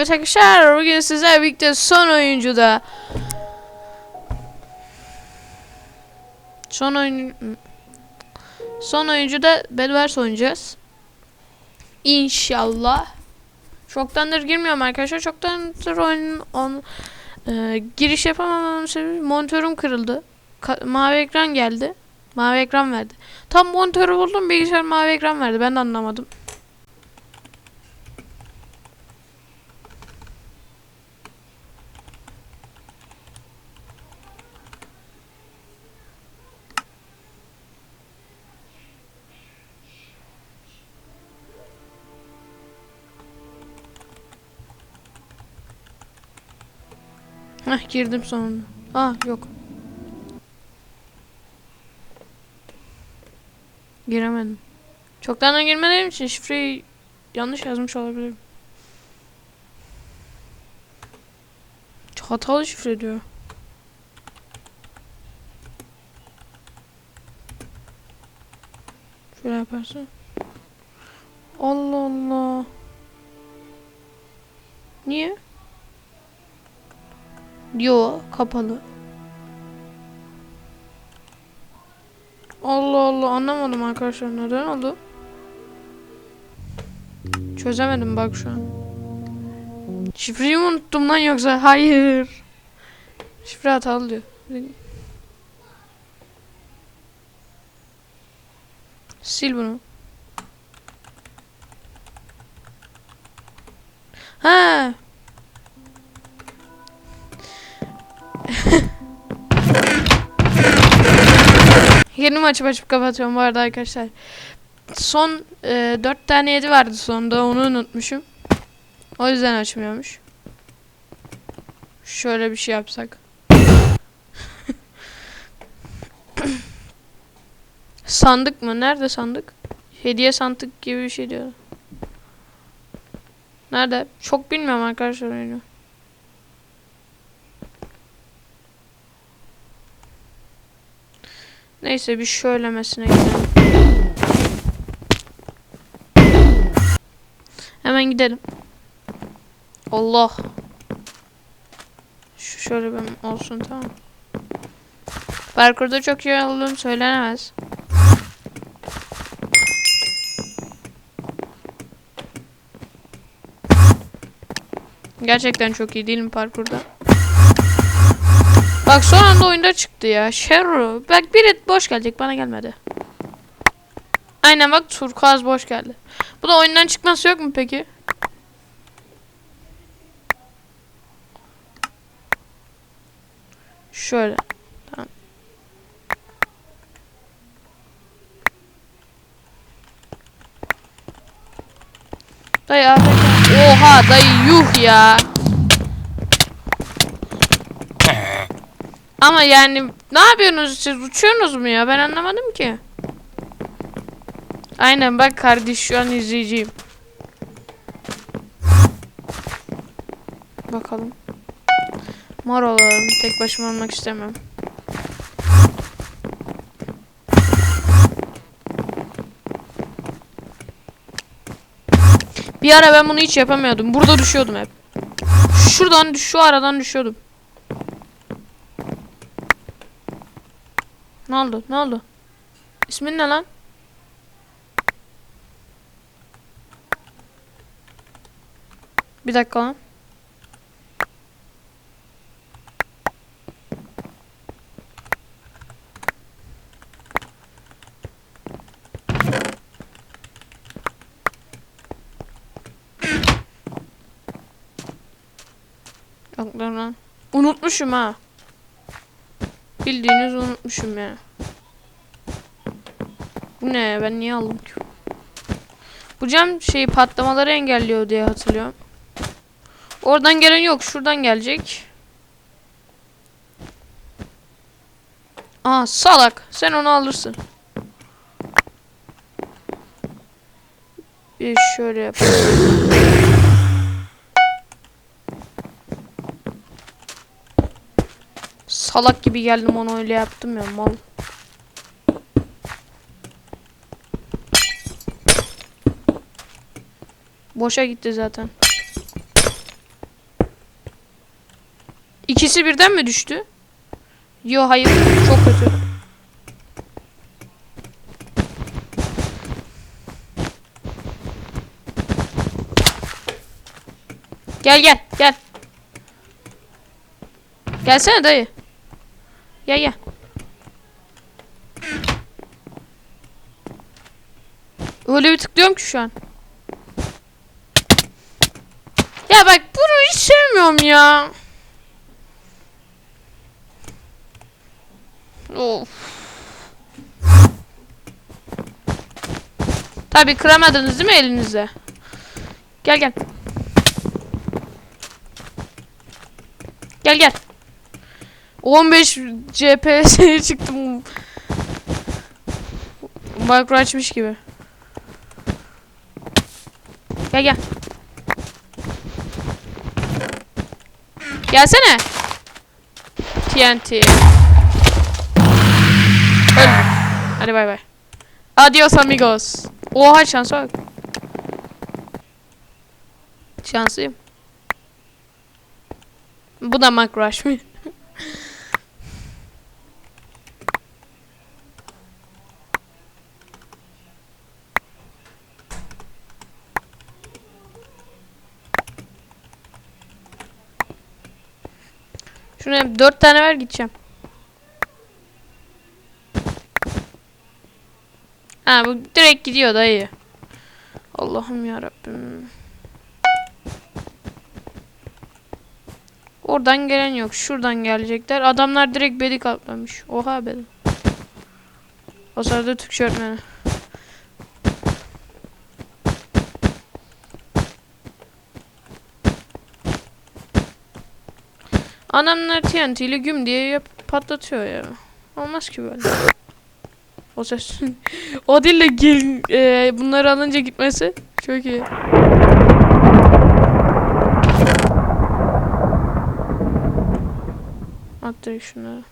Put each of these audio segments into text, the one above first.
Evet arkadaşlar bugün sizlerle birlikte son oyuncuda Son oyun Son oyuncuda Bedwars oynayacağız. İnşallah. Çoktandır girmiyorum arkadaşlar. Çoktandır oyun on, e, giriş yapamamamın sebebi monitörüm kırıldı. Ka- mavi ekran geldi. Mavi ekran verdi. Tam monitörü buldum bilgisayar mavi ekran verdi. Ben de anlamadım. Heh girdim sonunda. Ah yok. Giremedim. Çoktan girmediğim için şifreyi yanlış yazmış olabilirim. Hatalı şifre diyor. Şöyle yaparsın. Allah Allah. Niye? Yo kapalı. Allah Allah anlamadım arkadaşlar neden oldu? Çözemedim bak şu an. Şifreyi mi unuttum lan yoksa? Hayır. Şifre hatalı diyor. Sil bunu. Ha. Yeni maçı açıp kapatıyorum bu arada arkadaşlar. Son e, 4 tane 7 vardı sonunda onu unutmuşum. O yüzden açmıyormuş. Şöyle bir şey yapsak. sandık mı? Nerede sandık? Hediye sandık gibi bir şey diyor. Nerede? Çok bilmiyorum arkadaşlar oyunu. Neyse bir şöylemesine gidelim. Hemen gidelim. Allah. Şu şöyle bir olsun tamam. Parkurda çok iyi olduğum söylenemez. Gerçekten çok iyi değilim parkurda. Bak son anda oyunda çıktı ya. Sherro. Bak biri boş gelecek bana gelmedi. Aynen bak turkuaz boş geldi. Bu da oyundan çıkması yok mu peki? Şöyle. Tamam. Dayı AFK. Oha dayı yuh ya. Ama yani ne yapıyorsunuz siz uçuyorsunuz mu ya ben anlamadım ki. Aynen bak kardeş şu an izleyeceğim. Bakalım. Mor olalım. Tek başıma olmak istemem. Bir ara ben bunu hiç yapamıyordum. Burada düşüyordum hep. Şuradan şu aradan düşüyordum. Ne oldu? Ne oldu? İsmin ne lan? Bir dakika lan. Yok lan. Unutmuşum ha. Bildiğiniz unutmuşum ya. Bu ne? Ben niye aldım ki? Bu cam şeyi patlamaları engelliyor diye hatırlıyorum. Oradan gelen yok. Şuradan gelecek. Aa salak. Sen onu alırsın. Bir şöyle yapalım. Salak gibi geldim onu öyle yaptım ya mal. Boşa gitti zaten. İkisi birden mi düştü? Yo hayır. Çok kötü. Gel gel gel. Gelsene dayı. Gel gel. Öyle bir tıklıyorum ki şu an. Ya bak bunu hiç sevmiyorum ya. Of. Tabii kıramadınız değil mi elinize? Gel gel. Gel gel. 15 CPS çıktım. Makro açmış gibi. Gel gel. Gelsene. TNT. Öl. Hadi bay bay. Adios amigos. Oha şansa bak. Şanslıyım. Bu da Mark Rush mı? Şuna dört tane ver gideceğim. Ha bu direkt gidiyor dayı. Allah'ım ya Rabbim. Oradan gelen yok. Şuradan gelecekler. Adamlar direkt bedik atlamış. Oha bedim. O sırada Türkçe öğretmeni. Adamlar TNT ile güm diye yap patlatıyor ya. Olmaz ki böyle. O ses. o değil de gel, e, bunları alınca gitmesi çok iyi. Attır şunları.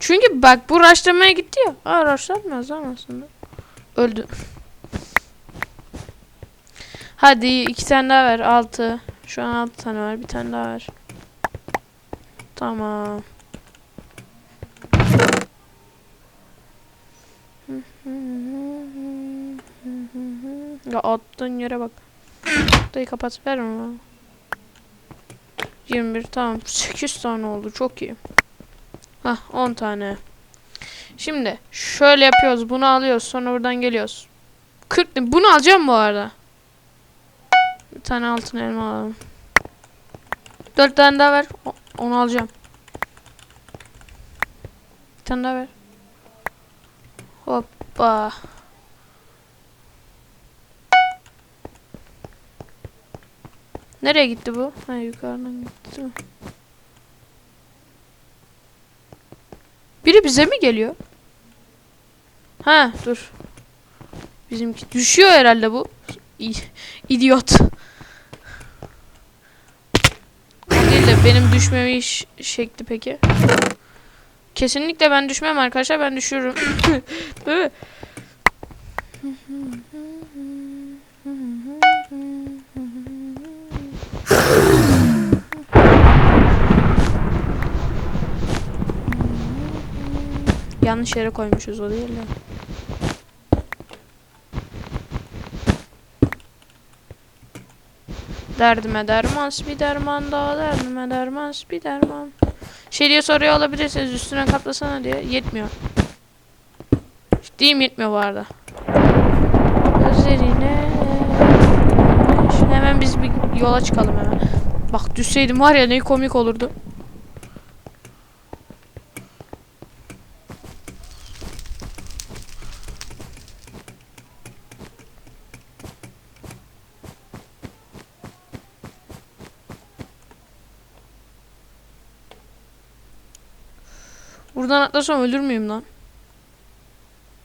Çünkü bak bu raşlamaya gitti ya. Aa lan aslında. Öldü. Hadi iki tane daha ver. Altı. Şu an altı tane var. Bir tane daha ver. Tamam. Ya attığın yere bak. Dayı kapat ver onu. 21 tamam. 8 tane oldu. Çok iyi. Hah 10 tane. Şimdi şöyle yapıyoruz. Bunu alıyoruz. Sonra buradan geliyoruz. 40 ne- Bunu alacağım bu arada. Bir tane altın elma alalım. 4 tane daha ver. O- Onu alacağım. Bir tane daha ver. Hoppa. Nereye gitti bu? Ha yukarıdan gitti. Biri bize mi geliyor? Ha dur. Bizimki düşüyor herhalde bu. İ- İdiot. O değil de benim düşmemi şekli peki. Kesinlikle ben düşmem arkadaşlar ben düşürürüm. Değil mi? Yanlış yere koymuşuz o değil de. Derdime derman bir derman daha derdime derman bir derman. Şey diye soruyor olabilirsiniz üstüne kaplasana diye. Yetmiyor. Ciddiyim yetmiyor bu arada. Gözlerine Şimdi hemen biz bir yola çıkalım hemen. Bak düşseydim var ya ne komik olurdu. Buradan atlasam ölür müyüm lan?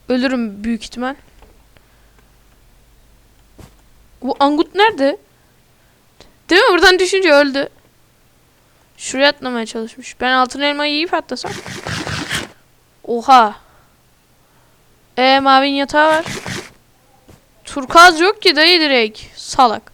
Ölürüm büyük ihtimal. Bu Angut nerede? Değil mi? Buradan düşünce öldü. Şuraya atlamaya çalışmış. Ben altın elmayı yiyip atlasam. Oha. E mavin yatağı var. Turkaz yok ki dayı direkt. Salak.